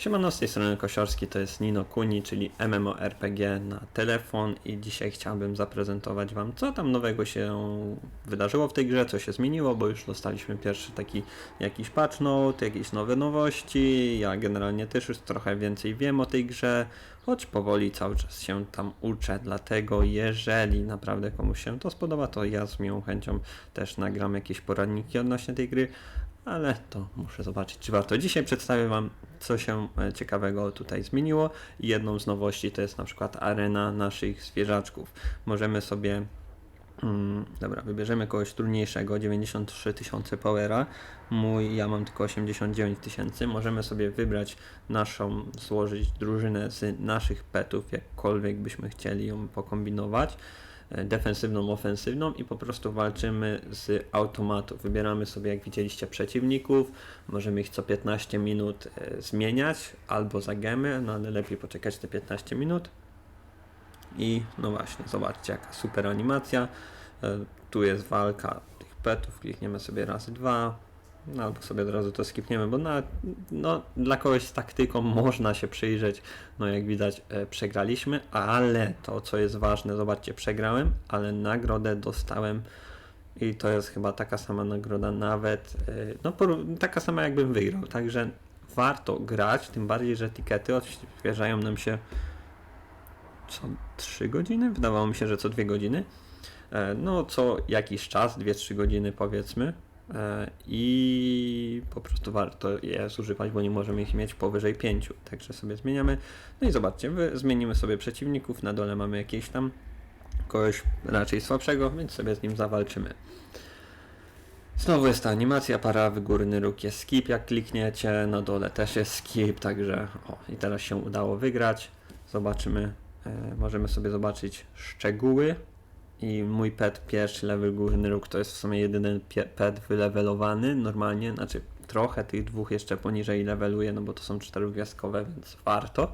Siemano, z tej strony Kosiorski, to jest Nino Kuni, czyli MMORPG na telefon i dzisiaj chciałbym zaprezentować Wam, co tam nowego się wydarzyło w tej grze, co się zmieniło, bo już dostaliśmy pierwszy taki jakiś patch note, jakieś nowe nowości, ja generalnie też już trochę więcej wiem o tej grze, choć powoli cały czas się tam uczę, dlatego jeżeli naprawdę komuś się to spodoba, to ja z miłą chęcią też nagram jakieś poradniki odnośnie tej gry, ale to muszę zobaczyć, czy warto. Dzisiaj przedstawię Wam, co się e, ciekawego tutaj zmieniło. Jedną z nowości to jest na przykład arena naszych zwierzaczków. Możemy sobie, mm, dobra, wybierzemy kogoś trudniejszego, 93 tysiące powera. Mój, ja mam tylko 89 tysięcy. Możemy sobie wybrać naszą, złożyć drużynę z naszych petów, jakkolwiek byśmy chcieli ją pokombinować defensywną, ofensywną i po prostu walczymy z automatu. Wybieramy sobie, jak widzieliście, przeciwników, możemy ich co 15 minut e, zmieniać albo za gemy, no ale lepiej poczekać te 15 minut. I no właśnie, zobaczcie jaka super animacja. E, Tu jest walka tych petów, klikniemy sobie razy dwa, no albo sobie od razu to skipniemy, bo na, no, dla kogoś z taktyką można się przyjrzeć. No jak widać e, przegraliśmy, ale to co jest ważne, zobaczcie, przegrałem, ale nagrodę dostałem i to jest chyba taka sama nagroda nawet, e, no taka sama jakbym wygrał, także warto grać, tym bardziej, że etykiety odświeżają nam się co 3 godziny? Wydawało mi się, że co 2 godziny. E, No, co jakiś czas, 2-3 godziny powiedzmy. E, I po prostu warto je zużywać, bo nie możemy ich mieć powyżej 5. Także sobie zmieniamy. No i zobaczcie, zmienimy sobie przeciwników. Na dole mamy jakieś tam kogoś raczej słabszego, więc sobie z nim zawalczymy. Znowu jest ta animacja, prawy górny róg jest skip, jak klikniecie, na dole też jest skip, także o, i teraz się udało wygrać. Zobaczymy, e, możemy sobie zobaczyć szczegóły i mój pet pierwszy level górny róg to jest w sumie jedyny pet wylewelowany normalnie, znaczy trochę tych dwóch jeszcze poniżej leveluje, no bo to są czterogwiazdkowe, więc warto,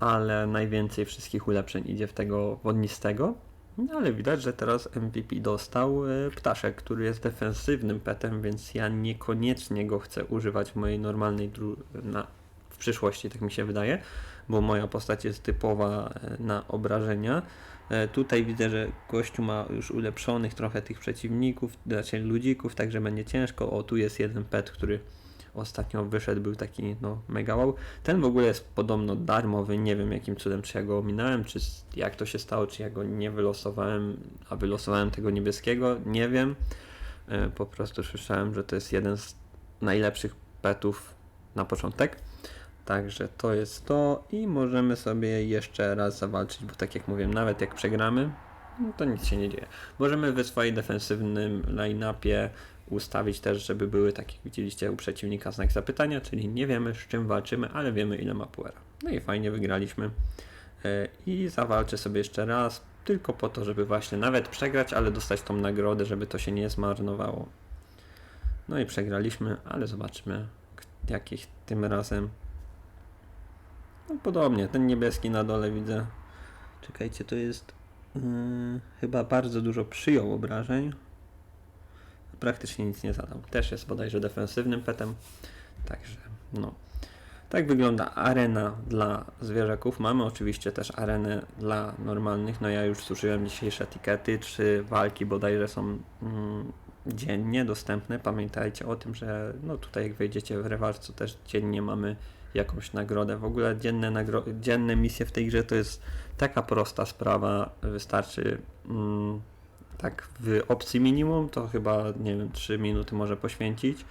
ale najwięcej wszystkich ulepszeń idzie w tego wodnistego. No ale widać, że teraz MVP dostał e, ptaszek, który jest defensywnym petem, więc ja niekoniecznie go chcę używać w mojej normalnej dru- na, w przyszłości, tak mi się wydaje, bo moja postać jest typowa e, na obrażenia. E, Tutaj widzę, że gościu ma już ulepszonych trochę tych przeciwników, znaczy ludzików, także będzie ciężko. O, tu jest jeden pet, który ostatnio wyszedł, był taki no mega wow. Ten w ogóle jest podobno darmowy, nie wiem jakim cudem, czy ja go ominąłem, czy jak to się stało, czy ja go nie wylosowałem, a wylosowałem tego niebieskiego, nie wiem. E, Po prostu słyszałem, że to jest jeden z najlepszych petów na początek. Także to jest to i możemy sobie jeszcze raz zawalczyć, bo tak jak mówiłem, nawet jak przegramy, no to nic się nie dzieje. Możemy w swoim defensywnym line-upie ustawić też, żeby były, tak jak widzieliście, u przeciwnika znak zapytania, czyli nie wiemy z czym walczymy, ale wiemy ile ma puera. No i fajnie wygraliśmy. E, I zawalczę sobie jeszcze raz, tylko po to, żeby właśnie nawet przegrać, ale dostać tą nagrodę, żeby to się nie zmarnowało. No i przegraliśmy, ale zobaczmy, jakich tym razem. No podobnie, ten niebieski na dole widzę. Czekajcie, to jest yy, chyba bardzo dużo przyjął obrażeń. Praktycznie nic nie zadał. Też jest bodajże defensywnym petem. Także no. Tak wygląda arena dla zwierzaków. Mamy oczywiście też arenę dla normalnych. No ja już zużyłem dzisiejsze etykiety. Trzy walki bodajże są mm, dziennie dostępne. Pamiętajcie o tym, że no tutaj jak wejdziecie w rewacz, to też dziennie mamy jakąś nagrodę. W ogóle dzienne, nagro- dzienne misje w tej grze to jest taka prosta sprawa. Wystarczy mm, tak w opcji minimum to chyba nie wiem 3 minuty może poświęcić.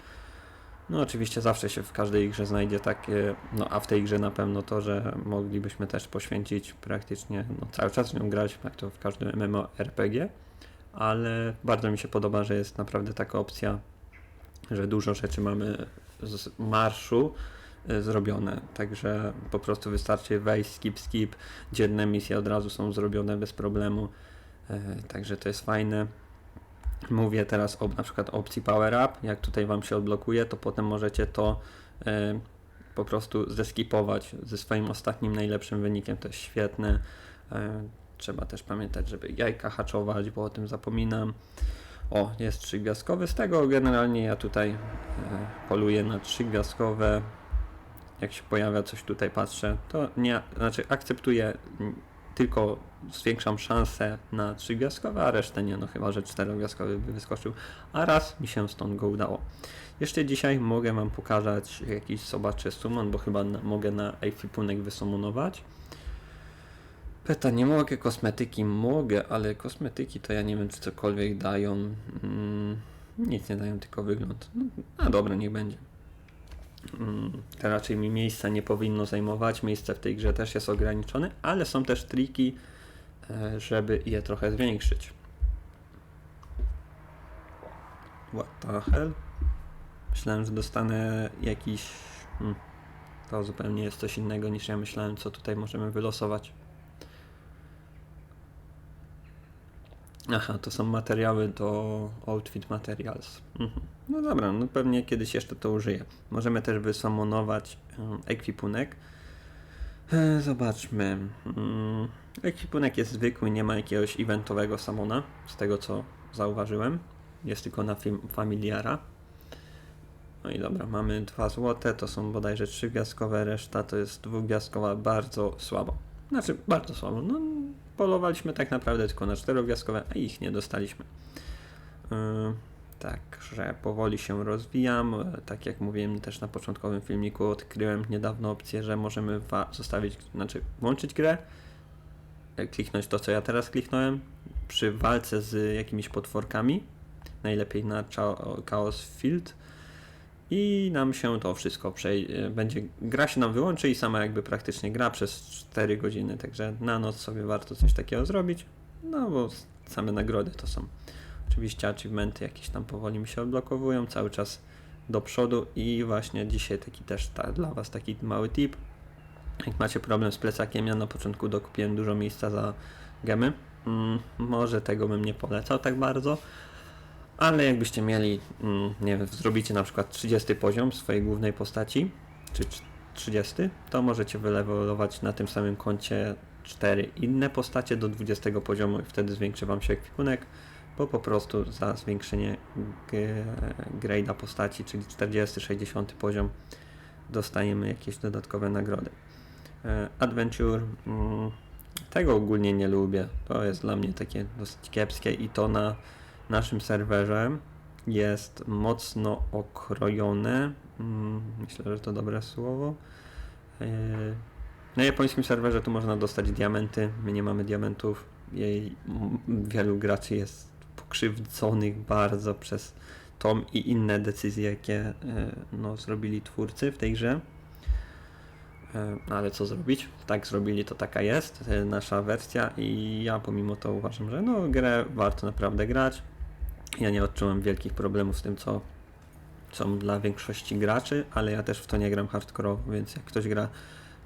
No oczywiście zawsze się w każdej grze znajdzie takie, no a w tej grze na pewno to, że moglibyśmy też poświęcić praktycznie, no cały czas w nią grać, jak to w każdym MMORPG, ale bardzo mi się podoba, że jest naprawdę taka opcja, że dużo rzeczy mamy z marszu y, zrobione, także po prostu wystarczy wejść, skip, skip, dzienne misje od razu są zrobione bez problemu, e, także to jest fajne. Mówię teraz o na przykład opcji Power Up. Jak tutaj Wam się odblokuje, to potem możecie to e, po prostu zeskipować ze swoim ostatnim najlepszym wynikiem. To jest świetne. Trzeba też pamiętać, żeby jajka haczować, bo o tym zapominam. O, jest trzygwiazdkowy. Z tego generalnie ja tutaj e, poluję na trzygwiazdkowe. jak się pojawia coś tutaj, patrzę, to nie, znaczy akceptuję, tylko zwiększam szanse na trzygwiazdkowe, a resztę nie, no chyba, że czterogwiazdkowy by wyskoczył, a raz mi się stąd go udało. Jeszcze dzisiaj mogę wam pokazać jakiś sobaczy summon, bo chyba mogę na ekwipunek wysumonować. Pyta, nie mogę kosmetyki, mogę, ale kosmetyki to ja nie wiem, czy cokolwiek dają. Mm, nic nie dają, tylko wygląd. No, a dobra, niech będzie. Mm, to raczej mi miejsca nie powinno zajmować. Miejsce w tej grze też jest ograniczone, ale są też triki, e, żeby je trochę zwiększyć. What the hell? Myślałem, że dostanę jakiś. Hmm, to zupełnie jest coś innego niż ja myślałem, co tutaj możemy wylosować. Aha, to są materiały do Outfit Materials. Mhm. No dobra, no pewnie kiedyś jeszcze to użyję. Możemy też wysamonować ekwipunek. E, Zobaczmy. Mm, Ekwipunek jest zwykły, nie ma jakiegoś eventowego samona, z tego co zauważyłem. Jest tylko na familiara. No i dobra, mamy dwa złote, to są bodajże trzy gwiazdkowe, reszta to jest dwugwiazdkowa, bardzo słabo. Znaczy, bardzo słabo. No, polowaliśmy tak naprawdę tylko na czterogwiazdkowe, a ich nie dostaliśmy. Yy, Także powoli się rozwijam. E, Tak jak mówiłem też na początkowym filmiku, odkryłem niedawno opcję, że możemy zostawić, znaczy włączyć grę, e, kliknąć to, co ja teraz kliknąłem, przy walce z jakimiś potworkami, najlepiej na Chao- Chaos Field i nam się to wszystko przej- będzie, gra się nam wyłączy i sama jakby praktycznie gra przez 4 godziny, także na noc sobie warto coś takiego zrobić, no bo same nagrody to są. Oczywiście achievementy jakieś tam powoli mi się odblokowują, cały czas do przodu i właśnie dzisiaj taki też ta, dla Was taki mały tip. Jak macie problem z plecakiem, ja na początku dokupiłem dużo miejsca za gemy. Mm, może tego bym nie polecał tak bardzo, ale jakbyście mieli, mm, nie wiem, zrobicie na przykład 30 poziom swojej głównej postaci, czy cz- 30, to możecie wylewelować na tym samym koncie 4 inne postacie do 20 poziomu i wtedy zwiększy Wam się ekwipunek, bo po prostu za zwiększenie grade'a postaci, czyli 40-60 poziom, dostajemy jakieś dodatkowe nagrody. E, Adventure, mm, tego ogólnie nie lubię, to jest dla mnie takie dosyć kiepskie i to na naszym serwerze jest mocno okrojone. Mm, Myślę, że to dobre słowo. Yy, Na japońskim serwerze tu można dostać diamenty. My nie mamy diamentów. Jej wielu graczy jest pokrzywdzonych bardzo przez tą i inne decyzje, jakie yy, no, zrobili twórcy w tej grze. E, no Ale co zrobić? Tak zrobili, to taka jest e, nasza wersja i ja pomimo to uważam, że no grę warto naprawdę grać. Ja nie odczułem wielkich problemów z tym, co są dla większości graczy, ale ja też w to nie gram hardkorowo, więc jak ktoś gra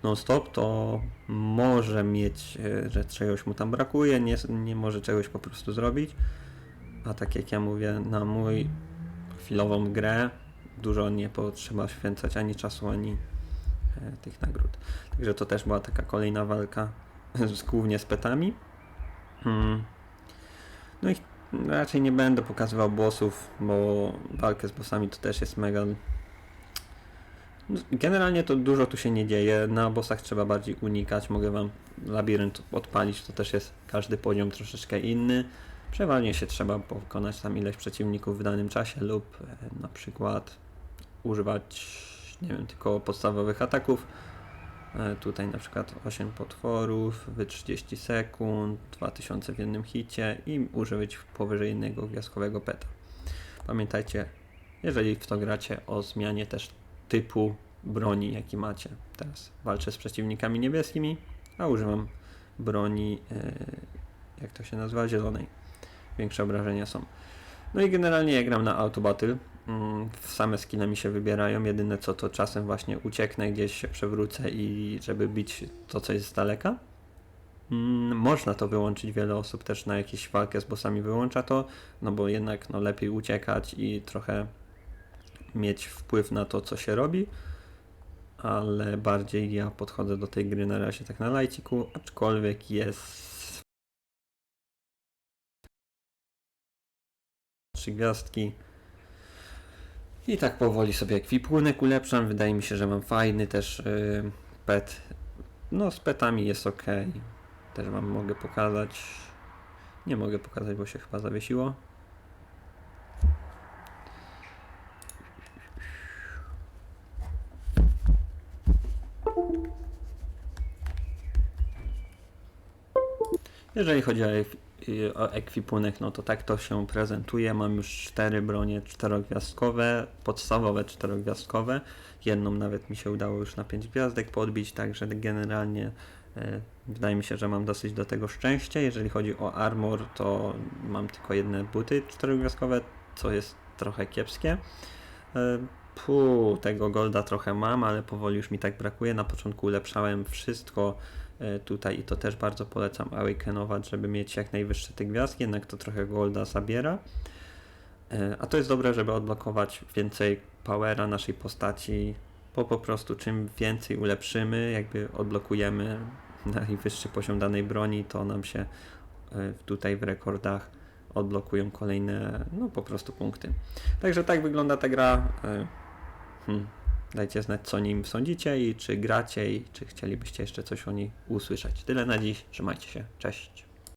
non-stop, to może mieć, e, że czegoś mu tam brakuje, nie, nie może czegoś po prostu zrobić. A tak jak ja mówię, na mój chwilową grę dużo nie potrzeba święcać ani czasu, ani e, tych nagród. Także to też była taka kolejna walka z, głównie z petami. Hmm. No i raczej nie będę pokazywał bossów, bo walkę z bossami to też jest mega. Generalnie to dużo tu się nie dzieje. Na bossach trzeba bardziej unikać. Mogę wam labirynt odpalić, to też jest każdy poziom troszeczkę inny. Przeważnie się trzeba pokonać tam ileś przeciwników w danym czasie lub e, na przykład używać, nie wiem, tylko podstawowych ataków. E, Tutaj na przykład 8 potworów, wy 30 sekund, 2000 w jednym hicie i użyć powyżej jednego gwiazdkowego peta. Pamiętajcie, jeżeli w to gracie o zmianie też typu broni, jaki macie. Teraz walczę z przeciwnikami niebieskimi, a używam broni, e, jak to się nazywa, zielonej. Większe obrażenia są. No i generalnie ja gram na Auto Battle. Mm, Same skiny mi się wybierają. Jedyne co to czasem właśnie ucieknę, gdzieś się przewrócę i żeby bić to, co jest z daleka. Mm, Można to wyłączyć, wiele osób też na jakieś walkę z bossami wyłącza to, no bo jednak no, lepiej uciekać i trochę mieć wpływ na to, co się robi. Ale bardziej ja podchodzę do tej gry na razie tak na lajciku, aczkolwiek jest trzy gwiazdki. I tak powoli sobie ekwipunek ulepszam. Wydaje mi się, że mam fajny też yy, pet. No z petami jest ok. Też wam mogę pokazać. Nie mogę pokazać, bo się chyba zawiesiło. Jeżeli chodzi o, ekwipunek, no to tak to się prezentuje. Mam już cztery bronie czterogwiazdkowe, podstawowe czterogwiazdkowe. Jedną nawet mi się udało już na 5 gwiazdek podbić, także generalnie e, wydaje mi się, że mam dosyć do tego szczęście. Jeżeli chodzi o armor, to mam tylko jedne buty czterogwiazdkowe, co jest trochę kiepskie. E, Pu, tego golda trochę mam, ale powoli już mi tak brakuje. Na początku ulepszałem wszystko tutaj i to też bardzo polecam awakenować, żeby mieć jak najwyższe te gwiazdki, jednak to trochę golda zabiera. E, A to jest dobre, żeby odblokować więcej powera naszej postaci, bo po prostu czym więcej ulepszymy, jakby odblokujemy najwyższy poziom danej broni, to nam się e, tutaj w rekordach odblokują kolejne, no po prostu punkty. Także tak wygląda ta gra. E, Hmm. Dajcie znać, co nim sądzicie i czy gracie i czy chcielibyście jeszcze coś o niej usłyszeć. Tyle na dziś. Trzymajcie się. Cześć.